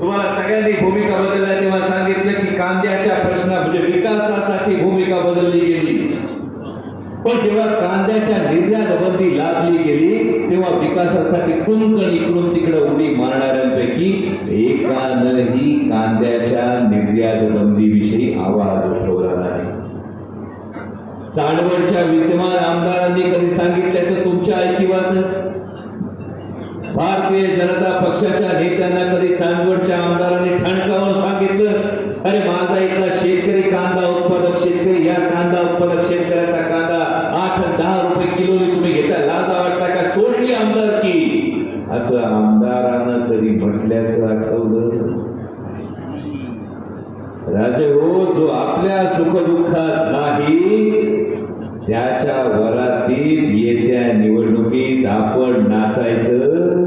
तुम्हाला सगळ्यांनी भूमिका बदलल्या तेव्हा सांगितलं की कांद्याच्या प्रश्ना म्हणजे विकासासाठी भूमिका बदलली गेली. पण जेव्हा कांद्याच्या निर्यात बंदी लादली गेली तेव्हा विकासासाठी कुंकण इकडून तिकडे उडी मारणाऱ्यांपैकी एकानंही कांद्याच्या निर्यात बंदीविषयी आवाज उठवला नाही. चांडवडच्या विद्यमान आमदारांनी कधी सांगितल्याचं तुमच्या ऐकिवात? भारतीय जनता पक्षाच्या नेत्यांना कधी चांदवडच्या आमदारांनी ठणकावून सांगितलं? अरे माझा इथला शेतकरी कांदा उत्पादक शेतकरी या कांदा उत्पादक शेतकऱ्याचा कांदा आठ दहा रुपये किलोने तुम्ही घेता. लाजा वाटता का सोडली आमदार की? असं आमदारानं कधी म्हटल्याचं आठवलं? राजे हो जो आपल्या सुखदुःखात नाही त्याच्या वरातीत येत्या निवडणुकीत आपण नाचायचं?